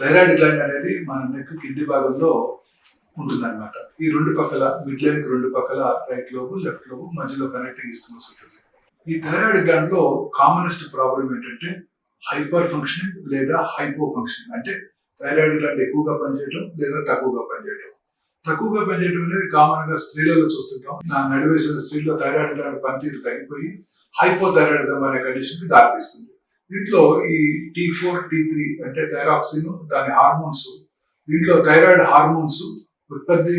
Thyroid gland అనేది మన neck కింది భాగంలో ఉంటుందన్నమాట. ఈ రెండు పక్కల మిడ్ లైన్ రెండు పక్కల రైట్ లోబు లెఫ్ట్ లోబు మధ్యలో కనెక్టింగ్ ఇస్తమస్ ఉంటుంది ఈ థైరాయిడ్ గ్లాండ్లో కామనెస్ట్ ప్రాబ్లం ఏంటంటే హైపర్ ఫంక్షనింగ్ లేదా హైపో ఫంక్షనింగ్ అంటే థైరాయిడ్ గ్లాండ్ ఎక్కువగా పనిచేయడం లేదా తక్కువగా పనిచేయడం తక్కువగా పనిచేయడం అనేది కామన్గా స్త్రీలలో చూస్తుంటాం. నా నడివేసిన స్త్రీలో థైరాయిడ్ గ్లాండ్ పనితీరు తగ్గిపోయి థైరాయిడ్ అనే కండిషన్కి దారితీస్తుంది. దీంట్లో ఈ టీ ఫోర్ టీ త్రీ అంటే థైరాక్సిన్ దాని హార్మోన్స్ దీంట్లో థైరాయిడ్ హార్మోన్స్ ఉత్పత్తి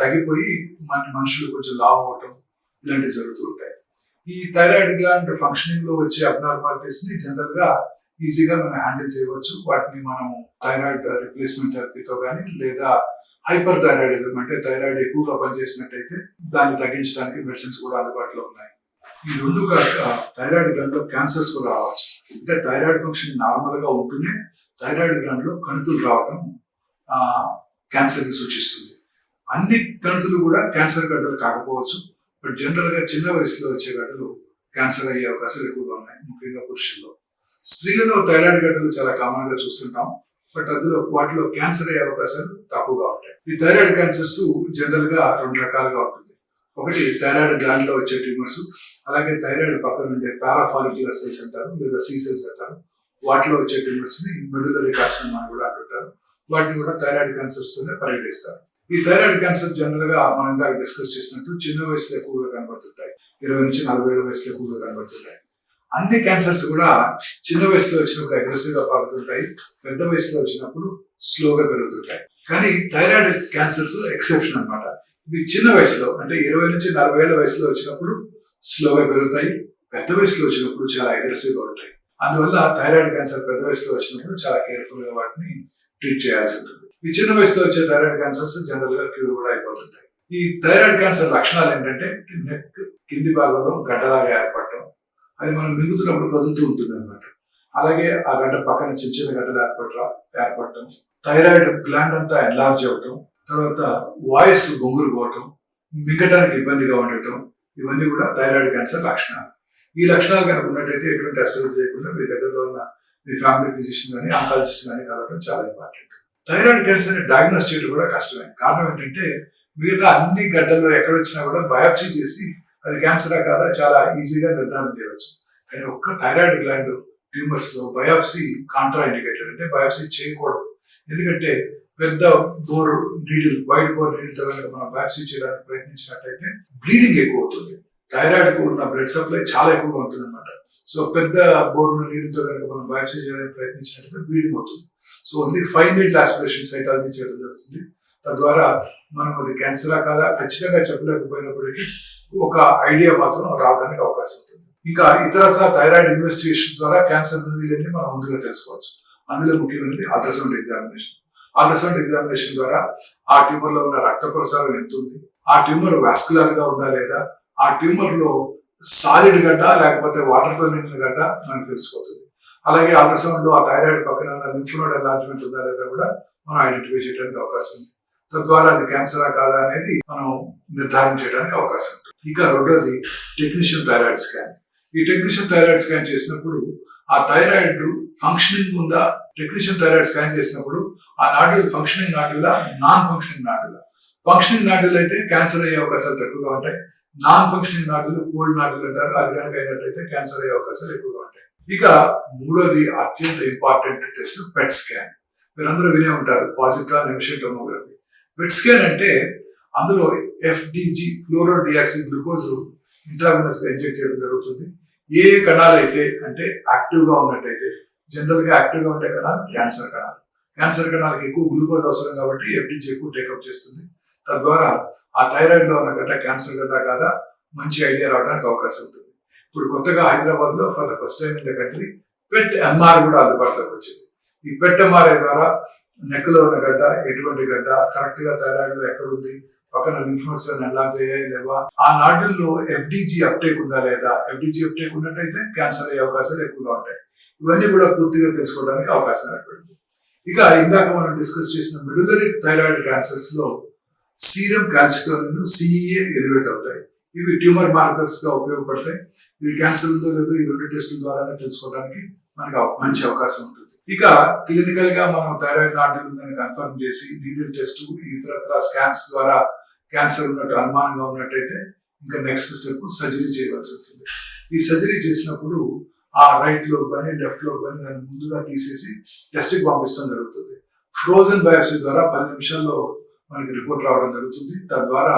తగ్గిపోయి మన మనుషులు కొంచెం లావ్ అవటం ఇలాంటివి జరుగుతూ ఉంటాయి. ఈ థైరాయిడ్ గ్లాండ్ ఫంక్షనింగ్లో వచ్చే అబ్నార్మాలిటీస్ని జనరల్గా ఈజీగా మనం హ్యాండిల్ చేయవచ్చు. వాటిని మనం థైరాయిడ్ రిప్లేస్మెంట్ థెరపీతో కానీ లేదా హైపర్ థైరాయిడిజం అంటే థైరాయిడ్ ఎక్కువగా పనిచేసినట్టయితే దాన్ని తగ్గించడానికి మెడిసిన్స్ కూడా అందుబాటులో ఉన్నాయి. ఈ రెండు కాక థైరాయిడ్ గ్లాండ్లో క్యాన్సర్స్ కూడా రావచ్చు. అంటే థైరాయిడ్ ఫంక్షన్ నార్మల్గా ఉంటూనే థైరాయిడ్ గ్లాండ్లో కణుతులు రావటం క్యాన్సర్ని సూచిస్తుంది. అన్ని కణుతులు కూడా క్యాన్సర్ గడ్డలు కాకపోవచ్చు బట్ జనరల్గా చిన్న వయసులో వచ్చే గడ్డలు క్యాన్సర్ అయ్యే అవకాశాలు ఎక్కువగా ఉన్నాయి ముఖ్యంగా పురుషుల్లో. స్త్రీలలో థైరాయిడ్ గడ్డలు చాలా కామన్గా చూస్తుంటాం బట్ అందులో వాటిలో క్యాన్సర్ అయ్యే అవకాశాలు తక్కువగా ఉంటాయి. ఈ థైరాయిడ్ క్యాన్సర్స్ జనరల్గా రెండు రకాలుగా ఉంటుంది ఒకటి థైరాయిడ్ గ్లాండ్లో వచ్చే ట్యూమర్స్ అలాగే థైరాయిడ్ పక్కన ఉండే పారాఫాలిక్యులర్ సెల్స్ అంటారు లేదా సీ సెల్స్ అంటారు. వాటిలో వచ్చే ట్యూమర్స్ని మెడులరీ కార్సినోమా అని కూడా అంటుంటారు. వాటిని కూడా థైరాయిడ్ క్యాన్సర్స్ తోనే పరిగణిస్తారు. ఈ థైరాయిడ్ క్యాన్సర్ జనరల్గా మనం ఇందాక డిస్కస్ చేసినట్టు చిన్న వయసులో ఎక్కువగా కనబడుతుంటాయి. ఇరవై నుంచి నలభై ఏళ్ళ వయసులో ఎక్కువగా కనబడుతుంటాయి. అన్ని క్యాన్సర్స్ కూడా చిన్న వయసులో వచ్చినప్పుడు అగ్రెసివ్గా పాకుతుంటాయి పెద్ద వయసులో వచ్చినప్పుడు స్లోగా పెరుగుతుంటాయి. కానీ థైరాయిడ్ క్యాన్సర్స్ ఎక్సెప్షన్ అన్నమాట. ఇవి చిన్న వయసులో అంటే ఇరవై నుంచి నలభై ఏళ్ళ వయసులో వచ్చినప్పుడు స్లోగా పెరుగుతాయి పెద్ద వయసులో వచ్చినప్పుడు చాలా అగ్రెసివ్గా ఉంటాయి. అందువల్ల థైరాయిడ్ క్యాన్సర్ పెద్ద వయసులో వచ్చినప్పుడు చాలా కేర్ఫుల్గా వాటిని ట్రీట్ చేయాల్సి ఉంటుంది. ఈ చిన్న వయసులో వచ్చే థైరాయిడ్ క్యాన్సర్స్ జనరల్గా క్యూర్ కూడా అయిపోతుంటాయి. ఈ థైరాయిడ్ క్యాన్సర్ లక్షణాలు ఏంటంటే నెక్ కింది భాగంలో గడ్డలాగా ఏర్పడటం అది మనం మిగుతున్నప్పుడు కదులుతూ ఉంటుంది అనమాట అలాగే ఆ గడ్డ పక్కన చిన్న చిన్న గడ్డలు ఏర్పడ ఏర్పడటం థైరాయిడ్ గ్లాండ్ అంతా ఎన్లార్జ్ అవటం తర్వాత వాయిస్ బొంగులు పోవటం మింగటానికి ఇబ్బందిగా ఉండటం ఇవన్నీ కూడా థైరాయిడ్ క్యాన్సర్ లక్షణాలు. ఈ లక్షణాలు కనుక ఉన్నట్టయితే ఎటువంటి అసలు చేయకుండా మీ దగ్గరలో ఉన్న మీ ఫ్యామిలీ ఫిజిషియన్ కానీ ఆంకాలజిస్ట్ కానీ కలవడం చాలా ఇంపార్టెంట్. థైరాయిడ్ క్యాన్సర్ డయాగ్నోస్ చేయడం కూడా కష్టమే. కారణం ఏంటంటే మిగతా అన్ని గడ్డల్లో ఎక్కడొచ్చినా కూడా బయాప్సీ చేసి అది క్యాన్సరా కాదా చాలా ఈజీగా నిర్ధారణ చేయవచ్చు. కానీ ఒక్క థైరాయిడ్ గ్లాండ్ ట్యూమర్స్లో బయాప్సీ కాంట్రా ఇండికేటెడ్ అంటే బయాప్సీ చేయకూడదు. ఎందుకంటే పెద్ద బోర్ నీడిల్ వైట్ బోర్ నీడిల్తో కనుక మనం బయాప్సీ చేయడానికి ప్రయత్నించినట్టయితే బ్లీడింగ్ ఎక్కువ అవుతుంది. థైరాయిడ్ ఉన్న బ్లడ్ సప్లై చాలా ఎక్కువగా ఉంటుంది అనమాట సో పెద్ద బోర్ ఉన్న నీడిల్ కనుక మనం బయాప్సీ చేయడానికి ప్రయత్నించినట్టయితే బ్లీడింగ్ అవుతుంది. So only fine needle aspiration cytology చేయడం జరుగుతుంది. తద్వారా మనం అది క్యాన్సరా కాదా? ఖచ్చితంగా చెప్పలేకపోయినప్పటికీ ఒక ఐడియా మాత్రం రావడానికి అవకాశం ఉంటుంది. ఇంకా ఇతరత్ర థైరాయిడ్ ఇన్వెస్టిగేషన్ ద్వారా క్యాన్సర్ అనేది మనం ముందుగా తెలుసుకోవచ్చు. అందులో ముఖ్యమైనది అల్ట్రాసౌండ్ ఎగ్జామినేషన్. అల్ట్రాసౌండ్ ఎగ్జామినేషన్ ద్వారా ఆ ట్యూమర్లో ఉన్న రక్త ప్రసారం ఎంత ఉంది ఆ ట్యూమర్ వాస్కులర్గా ఉందా లేదా? ఆ ట్యూమర్లో సాలిడ్ గడ్డ లేకపోతే వాటర్తో నిండిన గడ్డ మనకు తెలిసిపోతుంది. అలాగే అల్ట్రాసౌండ్లో ఆ థైరాయిడ్ పక్కన ఉన్న లింఫ్ ఉందా లేదా కూడా మనం ఐడెంటిఫై చేయడానికి అవకాశం ఉంది. తద్వారా అది క్యాన్సరా కాదా అనేది మనం నిర్ధారణ చేయడానికి అవకాశం ఉంటుంది. ఇక రెండోది టెక్నీషియన్ థైరాయిడ్ స్కాన్. ఈ టెక్నీషియన్ థైరాయిడ్ స్కాన్ చేసినప్పుడు ఆ థైరాయిడ్ ఫంక్షనింగ్ ఉందా టెక్నీషియన్ థైరాయిడ్ స్కాన్ చేసినప్పుడు ఆ నాడ్యూల్ ఫంక్షనింగ్ నాడ్యూలా నాన్ ఫంక్షనింగ్ నాడ్యూలా ఫంక్షనింగ్ నాడ్యూల్ అయితే క్యాన్సర్ అయ్యే అవకాశాలు తక్కువగా ఉంటాయి. Non functioning nodule cold nodule అంటారు. అది కనుక అయినట్లయితే క్యాన్సర్ అయ్యే అవకాశాలు ఎక్కువగా ఉంటాయి. ఇక మూడోది అత్యంత ఇంపార్టెంట్ టెస్ట్ పెట్ స్కాన్ మీరందరూ వినే ఉంటారు పాజిటివ్ నిమిషం టోమోగ్రఫీ పెట్ స్కాన్ అంటే అందులో ఎఫ్డిజి క్లోరో డియాక్సిన్ గ్లూకోజ్ ఇంట్రావినస్గా ఇంజెక్ట్ చేయడం జరుగుతుంది. ఏ కణాలు అయితే అంటే యాక్టివ్గా ఉన్నట్టయితే జనరల్గా యాక్టివ్గా ఉండే కణాలు క్యాన్సర్ కణాలు. క్యాన్సర్ కణాలకు ఎక్కువ గ్లూకోజ్ అవసరం కాబట్టి ఎఫ్డిజి ఎక్కువ టేకప్ చేస్తుంది. తద్వారా ఆ థైరాయిడ్లో ఉన్న గడ్డ క్యాన్సర్ గడ్డ కాదా? మంచి ఐడియా రావడానికి అవకాశం ఉంటుంది. ఇప్పుడు కొత్తగా హైదరాబాద్లో for the first time in the country PET MR కూడా అందుబాటులోకి వచ్చింది. ఈ పెట్ ఎంఆర్ఐ ద్వారా నెక్లో ఉన్న గడ్డ ఎటువంటి గడ్డ కరెక్ట్గా థైరాయిడ్లో ఎక్కడ ఉంది? పక్కన లింఫ్ నోట్స్ ఎలా లేవా? ఆ నాడ్యూల్లో ఎఫ్డిజి అప్టేక్ ఉందా లేదా? ఎఫ్డిజి అప్టేక్ ఉన్నట్టయితే క్యాన్సర్ అయ్యే అవకాశాలు ఎక్కువగా ఉంటాయి. ఇవన్నీ కూడా పూర్తిగా తెలుసుకోవడానికి అవకాశం ఏర్పడింది. ఇక ఇందాక మనం డిస్కస్ చేసిన మిడులరీ థైరాయిడ్ క్యాన్సర్స్లో సీరం కాల్సిటోనిన్ సిఈఏ ఎలివేట్ అవుతాయి. ఇవి ట్యూమర్ మార్కర్స్గా ఉపయోగపడతాయి. ఇవి క్యాన్సర్ ఉందో లేదో ఈ రెండు టెస్టుల ద్వారానే తెలుసుకోవడానికి మనకు అవ- మంచి అవకాశం ఉంటుంది. ఇక క్లినికల్గా మనం థైరాయిడ్ నాటి ఉందని కన్ఫర్మ్ చేసి నీడిల్ టెస్ట్ ఇతరత్ర స్కాన్స్ ద్వారా క్యాన్సర్ ఉన్నట్టు అనుమానంగా ఉన్నట్టయితే ఇంకా నెక్స్ట్ స్టెప్ సర్జరీ చేయవలసి ఉంటుంది. ఈ సర్జరీ చేసినప్పుడు ఆ రైట్లో కానీ లెఫ్ట్లో కానీ దాన్ని ముందుగా తీసేసి టెస్ట్కి పంపించడం జరుగుతుంది. ఫ్రోజన్ బయాప్సీ ద్వారా పది నిమిషాల్లో మనకి రిపోర్ట్ రావడం జరుగుతుంది. తద్వారా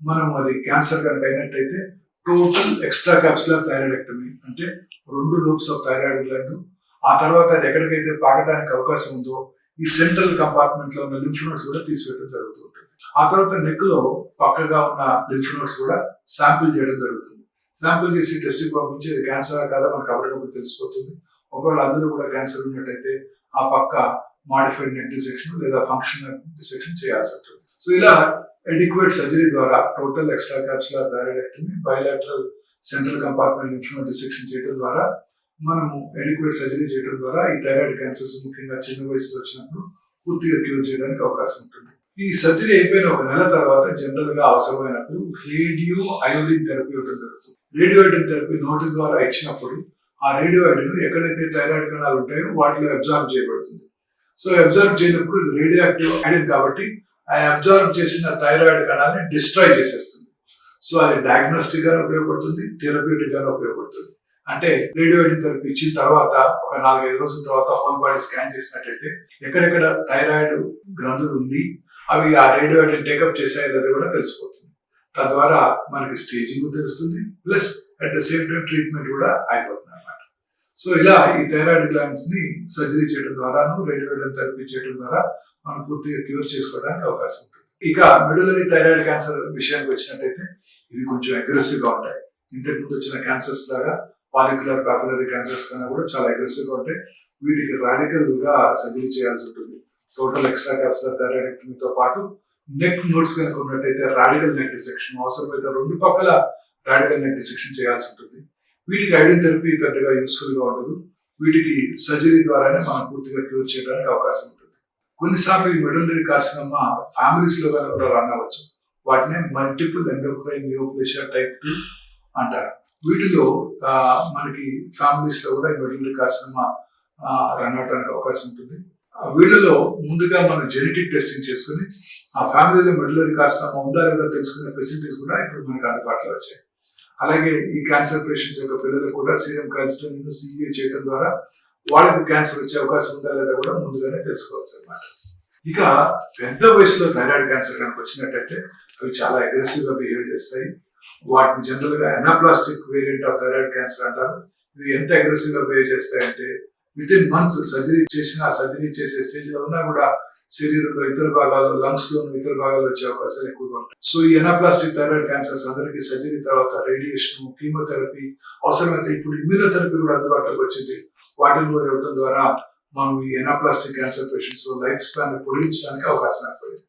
మనం అది క్యాన్సర్ కనుక అయినట్టయితే టోటల్ ఎక్స్ట్రా క్యాప్సులర్ థైరాయిడెక్టమీ అంటే రెండు లూప్స్ ఆఫ్ థైరాయిడ్ గ్లాండ్ ఆ తర్వాత అది ఎక్కడికైతే పాకడానికి అవకాశం ఉందో ఈ సెంట్రల్ కంపార్ట్మెంట్లో ఉన్న లింఫ్ నోట్స్ కూడా తీసివేయడం జరుగుతూ ఉంటుంది. ఆ తర్వాత నెక్లో పక్కగా ఉన్న లింఫ్ నోట్స్ కూడా శాంపిల్ చేయడం జరుగుతుంది. శాంపిల్ చేసి టెస్ట్ పంపించి అది క్యాన్సర్ కాదా మనకు అప్పటికప్పుడు తెలిసిపోతుంది. ఒకవేళ అందులో కూడా క్యాన్సర్ ఉన్నట్టయితే ఆ పక్క మాడిఫైడ్ నెక్ డిసెక్షన్ లేదా ఫంక్షనల్ డిసెక్షన్ చేయాల్సి ఉంటుంది. సో ఇలా ఎడిక్వేట్ సర్జరీ ద్వారా total extra capsular thyroidectomy bilateral central compartment lymph dissection చేయడం ద్వారా మనము ఎడిక్వేట్ సర్జరీ చేయడం ద్వారా ఈ థైరాయిడ్ క్యాన్సర్స్ ముఖ్యంగా చిన్న వయసులో వచ్చినప్పుడు పూర్తిగా క్యూర్ చేయడానికి అవకాశం ఉంటుంది. ఈ సర్జరీ అయిపోయిన ఒక నెల తర్వాత జనరల్గా అవసరమైనప్పుడు రేడియో అయోడిన్ థెరపీ ఒకటి జరుగుతుంది రేడియో అయోడిన్ థెరపీ నోటి ద్వారా ఇచ్చినప్పుడు ఆ రేడియో అయోడిన్ ఎక్కడైతే థైరాయిడ్ కణాలు ఉంటాయో వాటిలో అబ్జార్బ్ చేయబడుతుంది. సో అబ్జర్వ్ చేయనప్పుడు ఇది రేడియో యాక్టివ్ అయోడిన్ కాబట్టి ఆ అబ్జర్వ్ చేసిన థైరాయిడ్ కణాలని డిస్ట్రాయ్ చేసేస్తుంది. సో అది డయాగ్నోస్టిక్ గానే ఉపయోగపడుతుంది థెరపీటిక్ గానే ఉపయోగపడుతుంది. అంటే రేడియో థెరపీ ఇచ్చిన తర్వాత ఒక నాలుగైదు రోజుల తర్వాత హోల్ బాడీ స్కాన్ చేసినట్టయితే ఎక్కడెక్కడ థైరాయిడ్ గ్రంథులు ఉంది అవి ఆ రేడియో టేకప్ చేసాయన్నది కూడా తెలిసిపోతుంది. తద్వారా మనకి స్టేజింగ్ తెలుస్తుంది plus at the same time treatment కూడా అయిపోతుంది అన్నమాట. సో ఇలా ఈ థైరాయిడ్ గ్లాండ్స్ని సర్జరీ చేయడం ద్వారాను రేడియోడన్ థెరపీ చేయడం ద్వారా మనం పూర్తిగా క్యూర్ చేసుకోవడానికి అవకాశం ఉంటుంది. ఇక మెడులరీ థైరాయిడ్ క్యాన్సర్ విషయానికి వచ్చినట్టయితే ఇవి కొంచెం అగ్రెసివ్గా ఉంటాయి. ఇంతకు ముందు వచ్చిన క్యాన్సర్స్ లాగా పాలిక్యులర్ పాపులరీ క్యాన్సర్స్ కన్నా కూడా చాలా అగ్రెసివ్గా ఉంటాయి వీటికి రాడికల్గా సర్జరీ చేయాల్సి ఉంటుంది. టోటల్ ఎక్స్ట్రా క్యాప్సులర్ థైరాయిడెక్టమీతో పాటు నెక్ నోట్స్ కనుక ఉన్నట్టయితే రాడికల్ నెక్ డిసెక్షన్ అవసరమైతే రెండు పక్కల రాడికల్ నెక్ డిసెక్షన్ చేయాల్సి ఉంటుంది. వీటికి ఐడిన్ థెరపీ పెద్దగా యూస్ఫుల్గా ఉండదు. వీటికి సర్జరీ ద్వారానే మనం పూర్తిగా క్యూర్ చేయడానికి అవకాశం ఉంటుంది. కొన్నిసార్లు ఈ మెడులరీ కార్సినమా ఫ్యామిలీస్లో కనుక కూడా రన్ అవ్వచ్చు. వాటినే multiple endocrine neoplasia type two అంటారు. వీటిలో మనకి ఫ్యామిలీస్లో కూడా మిడిల్ క్లాస్ కార్సినమా రన్ అవడానికి అవకాశం ఉంటుంది. ఆ, వీళ్ళలో ముందుగా మనం జెనెటిక్ టెస్టింగ్ చేసుకుని ఆ ఫ్యామిలీలో మెడులరీ కార్సినమా ఉందా లేదా తెలుసుకునే ఫెసిలిటీస్ కూడా ఇప్పుడు మనకి అందుబాటులో వచ్చాయి. అలాగే ఈ క్యాన్సర్ పేషెంట్స్ యొక్క పిల్లలు కూడా సీరం కాల్సిటోన్ సీఏ చేయడం ద్వారా వాళ్ళకి క్యాన్సర్ వచ్చే అవకాశం ఉందా లేదా కూడా ముందుగానే తెలుసుకోవచ్చు అన్నమాట. ఇక పెద్ద వయసులో థైరాయిడ్ క్యాన్సర్ కనుక వచ్చినట్టయితే అవి చాలా అగ్రెసివ్గా బిహేవ్ చేస్తాయి. వాటిని జనరల్గా anaplastic variant of thyroid cancer అంటారు. ఇవి ఎంత అగ్రెసివ్గా బిహేవ్ చేస్తాయంటే విత్ ఇన్ మంత్స్ సర్జరీ చేసిన సర్జరీ చేసే స్టేజ్లో ఉన్నా కూడా శరీరంలో ఇతర భాగాల్లో లంగ్స్లో ఇతర భాగాల్లో వచ్చే అవకాశాలు ఎక్కువగా ఉంటాయి. సో ఈ ఎనాప్లాస్టిక్ థైరాయిడ్ క్యాన్సర్స్ అందరికీ సర్జరీ తర్వాత రేడియేషన్ కీమోథెరపీ అవసరమైతే ఇప్పుడు ఇమ్యూనోథెరపీ కూడా అందుబాటులోకి వచ్చింది. వాటిని కూడా ఇవ్వడం ద్వారా మనం ఈ anaplastic cancer patients life span పొడిగించడానికి అవకాశం ఏర్పడింది.